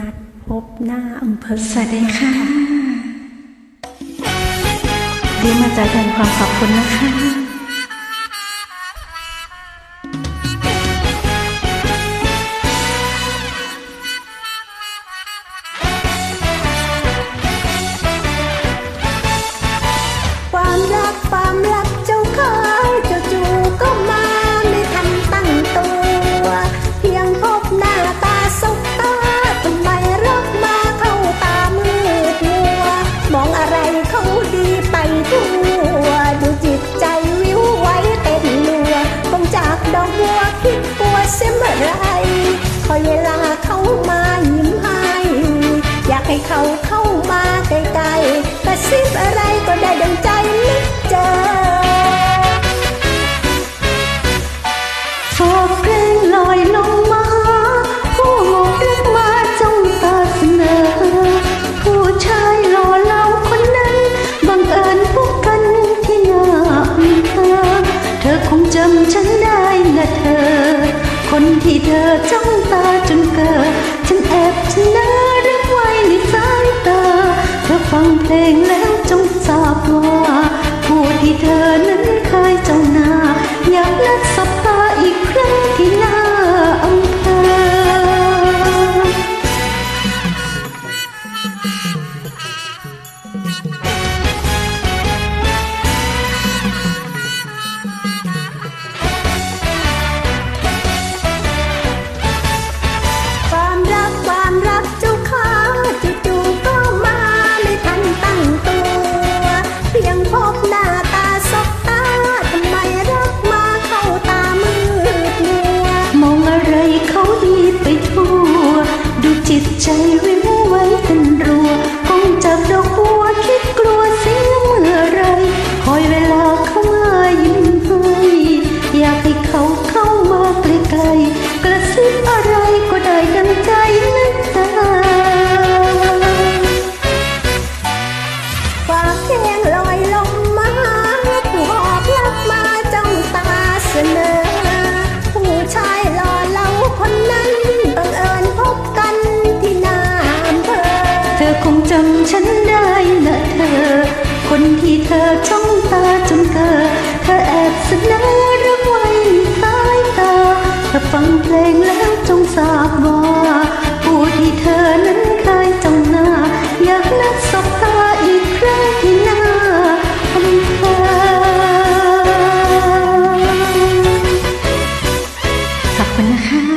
นัดพบหน้าอำเภอ สวัสดีค่ะดีมาจากแทนความขอบคุณนะคะ ริบอะไรก็ได้ดังใจนึกเจอฝากเพลงลอยลงมา ผู้หมกรักมาจ้องตาเสนอ ผู้ชายหล่อเหลาคนนั้น บังเอิญพบกันที่หน้าอำเภอเธอคงจำฉันได้นะเธอ คนที่เธอจ้องตาจนเกิด ฉันแอบชนะรักไว้ในสายตา เธอฟังเพลงแล้ว ได้นะเธอ คนที่เธอจ้องตาจนเกิดเธอแอบเสนอรักไว้ในสายตาเธอฟังเพลงแล้วจงทราบว่าผู้ที่เธอนั้นเคยจ้องหน้า อยากนัดสบตาอีกครั้งที่หน้าอำเภอขอบคุณนะคะ